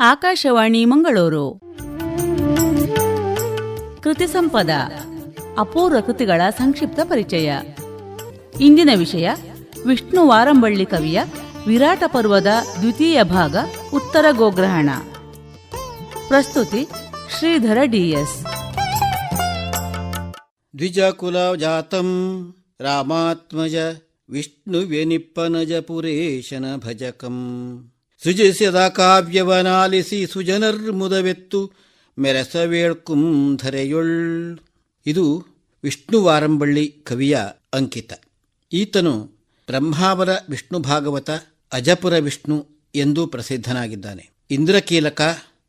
ಆಕಾಶವಾಣಿ ಮಂಗಳೂರು. ಕೃತಿ ಸಂಪದ, ಅಪೂರ್ವ ಕೃತಿಗಳ ಸಂಕ್ಷಿಪ್ತ ಪರಿಚಯ. ಇಂದಿನ ವಿಷಯ, ವಿಷ್ಣು ವಾರಂಬಳ್ಳಿ ಕವಿಯ ವಿರಾಟ ಪರ್ವದ ದ್ವಿತೀಯ ಭಾಗ, ಉತ್ತರ ಗೋಗ್ರಹಣ. ಪ್ರಸ್ತುತಿ, ಶ್ರೀಧರ ಡಿಎಸ್ ದ್ವಿಜಕುಲಜಾತಂ ರಾಮಾತ್ಮಜ ವಿಷ್ಣುವೆನಿಪ್ಪನಜ ಪುರೇಶನ ಭಜಕಂ. ಸೃಜಿಸಿದ ಕಾವ್ಯವನಾಲಿಸಿ ಸುಜನರ್ಮುದವೆತ್ತು ಮೆರಸವೇಳ್ಕುಂ ಧರೆಯೊಳ್. ಇದು ವಿಷ್ಣುವಾರಂಬಳ್ಳಿ ಕವಿಯ ಅಂಕಿತ. ಈತನು ಬ್ರಹ್ಮಾವರ ವಿಷ್ಣು ಭಾಗವತ, ಅಜಪುರ ವಿಷ್ಣು ಎಂದು ಪ್ರಸಿದ್ಧನಾಗಿದ್ದಾನೆ. ಇಂದ್ರಕೀಲಕ,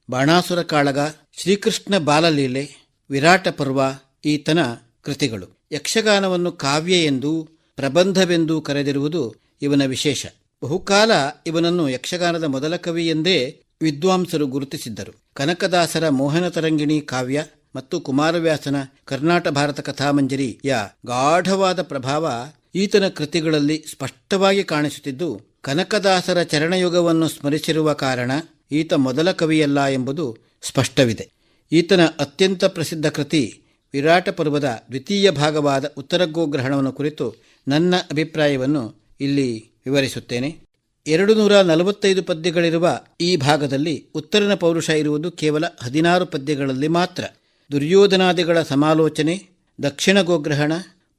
ಬಾಣಾಸುರ ಕಾಳಗ, ಶ್ರೀಕೃಷ್ಣ ಬಾಲಲೀಲೆ, ವಿರಾಟ ಪರ್ವ ಈತನ ಕೃತಿಗಳು. ಯಕ್ಷಗಾನವನ್ನು ಕಾವ್ಯ ಎಂದು ಪ್ರಬಂಧವೆಂದು ಕರೆದಿರುವುದು ಇವನ ವಿಶೇಷ. ಬಹುಕಾಲ ಇವನನ್ನು ಯಕ್ಷಗಾನದ ಮೊದಲ ಕವಿ ಎಂದೇ ವಿದ್ವಾಂಸರು ಗುರುತಿಸಿದ್ದರು. ಕನಕದಾಸರ ಮೋಹನ ತರಂಗಿಣಿ ಕಾವ್ಯ ಮತ್ತು ಕುಮಾರವ್ಯಾಸನ ಕರ್ನಾಟ ಭಾರತ ಕಥಾಮಂಜರಿಯ ಗಾಢವಾದ ಪ್ರಭಾವ ಈತನ ಕೃತಿಗಳಲ್ಲಿ ಸ್ಪಷ್ಟವಾಗಿ ಕಾಣಿಸುತ್ತಿದ್ದು, ಕನಕದಾಸರ ಚರಣಯುಗವನ್ನು ಸ್ಮರಿಸಿರುವ ಕಾರಣ ಈತ ಮೊದಲ ಕವಿಯಲ್ಲ ಎಂಬುದು ಸ್ಪಷ್ಟವಿದೆ. ಈತನ ಅತ್ಯಂತ ಪ್ರಸಿದ್ಧ ಕೃತಿ ವಿರಾಟ ಪರ್ವದ ದ್ವಿತೀಯ ಭಾಗವಾದ ಉತ್ತರ ಗೋಗ್ರಹಣವನ್ನು ಕುರಿತು ನನ್ನ ಅಭಿಪ್ರಾಯವನ್ನು ಇಲ್ಲಿ ವಿವರಿಸುತ್ತೇನೆ. ಎರಡು ನೂರ ನಲವತ್ತೈದು ಪದ್ಯಗಳಿರುವ ಈ ಭಾಗದಲ್ಲಿ ಉತ್ತರನ ಪೌರುಷ ಇರುವುದು ಕೇವಲ ಹದಿನಾರು ಪದ್ಯಗಳಲ್ಲಿ ಮಾತ್ರ. ದುರ್ಯೋಧನಾದಿಗಳ ಸಮಾಲೋಚನೆ, ದಕ್ಷಿಣ ಗೋಗ್ರಹಣ,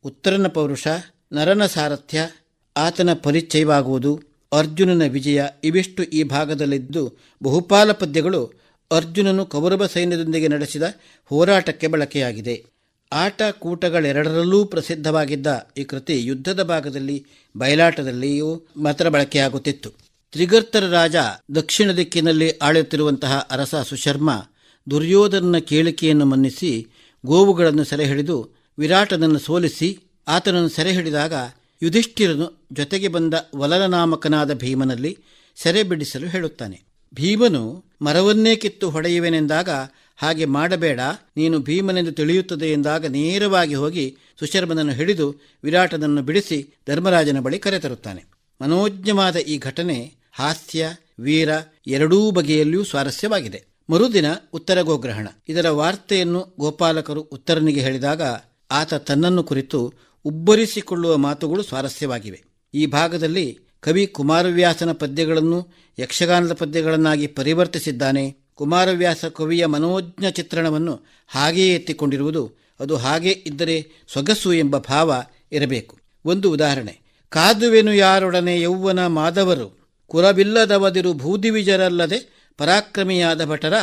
ಉತ್ತರನ ಪೌರುಷ, ನರನ ಸಾರಥ್ಯ, ಆತನ ಪರಿಚಯವಾಗುವುದು, ಅರ್ಜುನನ ವಿಜಯ ಇವಿಷ್ಟು ಈ ಭಾಗದಲ್ಲಿದ್ದು ಬಹುಪಾಲ ಪದ್ಯಗಳು ಅರ್ಜುನನು ಕೌರವ ಸೈನ್ಯದೊಂದಿಗೆ ನಡೆಸಿದ ಹೋರಾಟಕ್ಕೆ ಬಳಕೆಯಾಗಿದೆ. ಆಟ ಕೂಟಗಳೆರಡರಲ್ಲೂ ಪ್ರಸಿದ್ಧವಾಗಿದ್ದ ಈ ಕೃತಿ ಯುದ್ಧದ ಭಾಗದಲ್ಲಿ, ಬಯಲಾಟದಲ್ಲಿಯೂ ಮಾತ್ರ ಬಳಕೆಯಾಗುತ್ತಿತ್ತು. ತ್ರಿಗರ್ತರ ರಾಜ ದಕ್ಷಿಣ ದಿಕ್ಕಿನಲ್ಲಿ ಆಳುತ್ತಿರುವಂತಹ ಅರಸ ಸುಶರ್ಮ ದುರ್ಯೋಧನನ ಕೇಳಿಕೆಯನ್ನು ಮನ್ನಿಸಿ ಗೋವುಗಳನ್ನು ಸೆರೆಹಿಡಿದು ವಿರಾಟನನ್ನು ಸೋಲಿಸಿ ಆತನನ್ನು ಸೆರೆಹಿಡಿದಾಗ ಯುಧಿಷ್ಠಿರನು ಜೊತೆಗೆ ಬಂದ ವಲನನಾಮಕನಾದ ಭೀಮನಲ್ಲಿ ಸೆರೆ ಬಿಡಿಸಲು ಹೇಳುತ್ತಾನೆ. ಭೀಮನು ಮರವನ್ನೇ ಕಿತ್ತು ಹೊಡೆಯುವೆನೆಂದಾಗ ಹಾಗೆ ಮಾಡಬೇಡ. ನೀನು ಭೀಮನೆಂದು ತಿಳಿಯುತ್ತದೆ ಎಂದಾಗ ನೇರವಾಗಿ ಹೋಗಿ ಸುಶರ್ಮನನ್ನು ಹಿಡಿದು ವಿರಾಟನನ್ನು ಬಿಡಿಸಿ ಧರ್ಮರಾಜನ ಬಳಿ ಕರೆತರುತ್ತಾನೆ. ಮನೋಜ್ಞವಾದ ಈ ಘಟನೆ ಹಾಸ್ಯ, ವೀರ ಎರಡೂ ಬಗೆಯಲ್ಲಿಯೂ ಸ್ವಾರಸ್ಯವಾಗಿದೆ. ಮರುದಿನ ಉತ್ತರ ಗೋಗ್ರಹಣ. ಇದರ ವಾರ್ತೆಯನ್ನು ಗೋಪಾಲಕರು ಉತ್ತರನಿಗೆ ಹೇಳಿದಾಗ ಆತ ತನ್ನನ್ನು ಕುರಿತು ಉಬ್ಬರಿಸಿಕೊಳ್ಳುವ ಮಾತುಗಳು ಸ್ವಾರಸ್ಯವಾಗಿವೆ. ಈ ಭಾಗದಲ್ಲಿ ಕವಿ ಕುಮಾರವ್ಯಾಸನ ಪದ್ಯಗಳನ್ನು ಯಕ್ಷಗಾನದ ಪದ್ಯಗಳನ್ನಾಗಿ ಪರಿವರ್ತಿಸಿದ್ದಾನೆ. ಕುಮಾರವ್ಯಾಸ ಕವಿಯ ಮನೋಜ್ಞ ಚಿತ್ರಣವನ್ನು ಹಾಗೆಯೇ ಎತ್ತಿಕೊಂಡಿರುವುದು, ಅದು ಹಾಗೆ ಇದ್ದರೆ ಸೊಗಸು ಎಂಬ ಭಾವ ಇರಬೇಕು. ಒಂದು ಉದಾಹರಣೆ, ಕಾದುವೆನು ಯಾರೊಡನೆ ಯೌವನ ಮಾದವರು? ಕುರಬಿಲ್ಲದವದಿರು ಭೂದಿವಿಜರಲ್ಲದೆ ಪರಾಕ್ರಮಿಯಾದ ಭಟರ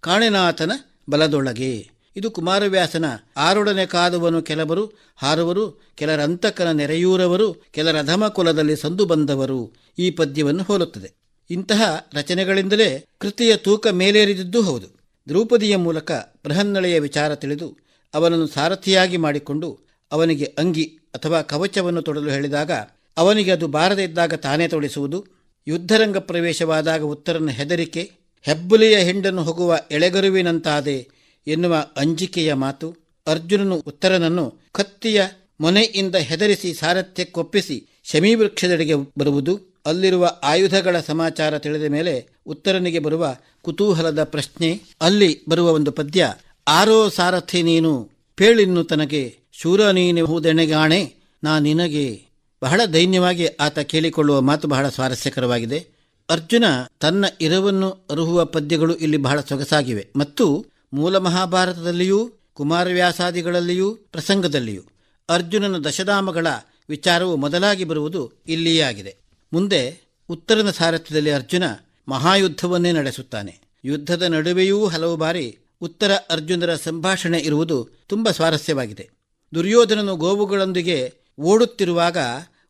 ಕಾಣೆನಾಥನ ಬಲದೊಳಗೆ. ಇದು ಕುಮಾರವ್ಯಾಸನ ಆರೊಡನೆ ಕಾದುವನು ಕೆಲವರು ಹಾರುವರು, ಕೆಲರಂತಕನ ನೆರೆಯೂರವರು, ಕೆಲರ ಅಧಮ ಕುಲದಲ್ಲಿ ಸಂದು ಬಂದವರು ಈ ಪದ್ಯವನ್ನು ಹೋಲುತ್ತದೆ. ಇಂತಹ ರಚನೆಗಳಿಂದಲೇ ಕೃತಿಯ ತೂಕ ಮೇಲೇರಿದದ್ದು ಹೌದು. ದ್ರೌಪದಿಯ ಮೂಲಕ ಬೃಹನ್ನಳೆಯ ವಿಚಾರ ತಿಳಿದು ಅವನನ್ನು ಸಾರಥಿಯಾಗಿ ಮಾಡಿಕೊಂಡು ಅವನಿಗೆ ಅಂಗಿ ಅಥವಾ ಕವಚವನ್ನು ತೊಡಲು ಹೇಳಿದಾಗ ಅವನಿಗೆ ಅದು ಬಾರದೇ ಇದ್ದಾಗ ತಾನೇ ತೊಡಿಸುವುದು. ಯುದ್ಧರಂಗ ಪ್ರವೇಶವಾದಾಗ ಉತ್ತರನ ಹೆದರಿಕೆ, ಹೆಬ್ಬುಲಿಯ ಹೆಂಡನ್ನು ಹೋಗುವ ಎಳೆಗರುವಿನಂತಾದೆ ಎನ್ನುವ ಅಂಜಿಕೆಯ ಮಾತು, ಅರ್ಜುನನು ಉತ್ತರನನ್ನು ಕತ್ತಿಯ ಮೊನೆಯಿಂದ ಹೆದರಿಸಿ ಸಾರಥ್ಯಕ್ಕೊಪ್ಪಿಸಿ ಶಮೀವೃಕ್ಷದೆಡೆಗೆ ಬರುವುದು. ಅಲ್ಲಿರುವ ಆಯುಧಗಳ ಸಮಾಚಾರ ತಿಳಿದ ಮೇಲೆ ಉತ್ತರನಿಗೆ ಬರುವ ಕುತೂಹಲದ ಪ್ರಶ್ನೆ, ಅಲ್ಲಿ ಬರುವ ಒಂದು ಪದ್ಯ, ಆರೋ ಸಾರಥಿ ನೀನು, ಪೇಳಿನ್ನು ತನಗೆ, ಶೂರ ನೀನು ಹೂದೆಣೆಗಾಣೆ, ನಾ ನಿನಗೆ. ಬಹಳ ದೈನ್ಯವಾಗಿ ಆತ ಕೇಳಿಕೊಳ್ಳುವ ಮಾತು ಬಹಳ ಸ್ವಾರಸ್ಯಕರವಾಗಿದೆ. ಅರ್ಜುನ ತನ್ನ ಇರವನ್ನು ಅರುಹುವ ಪದ್ಯಗಳು ಇಲ್ಲಿ ಬಹಳ ಸೊಗಸಾಗಿವೆ. ಮತ್ತು ಮೂಲ ಮಹಾಭಾರತದಲ್ಲಿಯೂ ಕುಮಾರವ್ಯಾಸಾದಿಗಳಲ್ಲಿಯೂ, ಪ್ರಸಂಗದಲ್ಲಿಯೂ ಅರ್ಜುನನ ದಶಧಾಮಗಳ ವಿಚಾರವು ಮೊದಲಾಗಿ ಬರುವುದು ಇಲ್ಲಿಯೇ ಆಗಿದೆ. ಮುಂದೆ ಉತ್ತರನ ಸಾರಥ್ಯದಲ್ಲಿ ಅರ್ಜುನ ಮಹಾಯುದ್ಧವನ್ನೇ ನಡೆಸುತ್ತಾನೆ. ಯುದ್ಧದ ನಡುವೆಯೂ ಹಲವು ಬಾರಿ ಉತ್ತರ ಅರ್ಜುನರ ಸಂಭಾಷಣೆ ಇರುವುದು ತುಂಬ ಸ್ವಾರಸ್ಯವಾಗಿದೆ. ದುರ್ಯೋಧನನು ಗೋವುಗಳೊಂದಿಗೆ ಓಡುತ್ತಿರುವಾಗ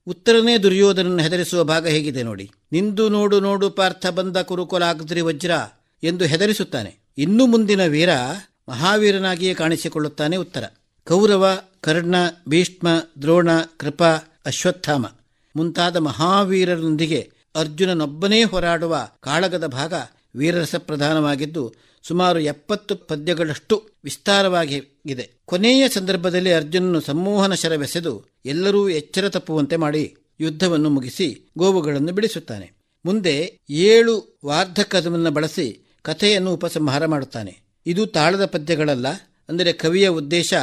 ಉತ್ತರನೇ ದುರ್ಯೋಧನನ್ನು ಹೆದರಿಸುವ ಭಾಗ ಹೇಗಿದೆ ನೋಡಿ. ನಿಂದು ನೋಡು ನೋಡು ಪಾರ್ಥ ಬಂದ ಕುರುಕುಲಾಗ್ದ್ರಿ ವಜ್ರ ಎಂದು ಹೆದರಿಸುತ್ತಾನೆ. ಇನ್ನು ಮುಂದಿನ ವೀರ ಮಹಾವೀರನಾಗಿಯೇ ಕಾಣಿಸಿಕೊಳ್ಳುತ್ತಾನೆ ಉತ್ತರ. ಕೌರವ, ಕರ್ಣ, ಭೀಷ್ಮ, ದ್ರೋಣ, ಕೃಪಾ, ಅಶ್ವತ್ಥಾಮ. ಮುಂತಾದ ಮಹಾವೀರರೊಂದಿಗೆ ಅರ್ಜುನನೊಬ್ಬನೇ ಹೋರಾಡುವ ಕಾಳಗದ ಭಾಗ ವೀರರಸ ಪ್ರಧಾನವಾಗಿದ್ದು ಸುಮಾರು ಎಪ್ಪತ್ತು ಪದ್ಯಗಳಷ್ಟು ವಿಸ್ತಾರವಾಗಿ ಇದೆ. ಕೊನೆಯ ಸಂದರ್ಭದಲ್ಲಿ ಅರ್ಜುನನು ಸಂಮೋಹನ ಶರವೆಸೆದು ಎಲ್ಲರೂ ಎಚ್ಚರ ತಪ್ಪುವಂತೆ ಮಾಡಿ ಯುದ್ಧವನ್ನು ಮುಗಿಸಿ ಗೋವುಗಳನ್ನು ಬಿಡಿಸುತ್ತಾನೆ. ಮುಂದೆ ಏಳು ವಾರ್ಧಕದವನ್ನು ಬಳಸಿ ಕಥೆಯನ್ನು ಉಪಸಂಹಾರ ಮಾಡುತ್ತಾನೆ. ಇದು ತಾಳದ ಪದ್ಯಗಳಲ್ಲ, ಅಂದರೆ ಕವಿಯ ಉದ್ದೇಶ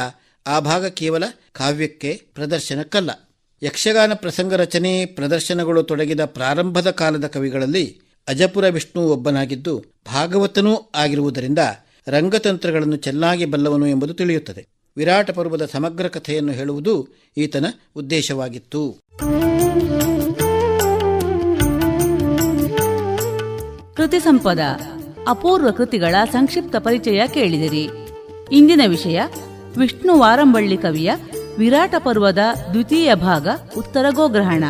ಆ ಭಾಗ ಕೇವಲ ಕಾವ್ಯಕ್ಕೆ ಪ್ರದರ್ಶನಕ್ಕಲ್ಲ. ಯಕ್ಷಗಾನ ಪ್ರಸಂಗ ರಚನೆ, ಪ್ರದರ್ಶನಗಳು ತೊಡಗಿದ ಪ್ರಾರಂಭದ ಕಾಲದ ಕವಿಗಳಲ್ಲಿ ಅಜಪುರ ವಿಷ್ಣು ಒಬ್ಬನಾಗಿದ್ದು, ಭಾಗವತನೂ ಆಗಿರುವುದರಿಂದ ರಂಗತಂತ್ರಗಳನ್ನು ಚೆನ್ನಾಗಿ ಬಲ್ಲವನು ಎಂಬುದು ತಿಳಿಯುತ್ತದೆ. ವಿರಾಟ ಪರ್ವದ ಸಮಗ್ರ ಕಥೆಯನ್ನು ಹೇಳುವುದು ಈತನ ಉದ್ದೇಶವಾಗಿತ್ತು. ಕೃತಿ ಸಂಪದ. ಅಪೂರ್ವ ಕೃತಿಗಳ ಸಂಕ್ಷಿಪ್ತ ಪರಿಚಯ ಕೇಳಿದಿರಿ. ಇಂದಿನ ವಿಷಯ, ವಿಷ್ಣು ವಾರಂಬಳ್ಳಿ ಕವಿಯ ವಿರಾಟ ಪರ್ವದ ದ್ವಿತೀಯ ಭಾಗ ಉತ್ತರ ಗೋಗ್ರಹಣ.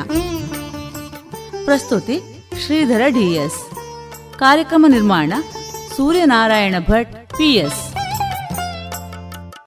ಪ್ರಸ್ತುತಿ ಶ್ರೀಧರ ಡಿಎಸ್ ಕಾರ್ಯಕ್ರಮ ನಿರ್ಮಾಣ ಸೂರ್ಯನಾರಾಯಣ ಭಟ್ ಪಿಎಸ್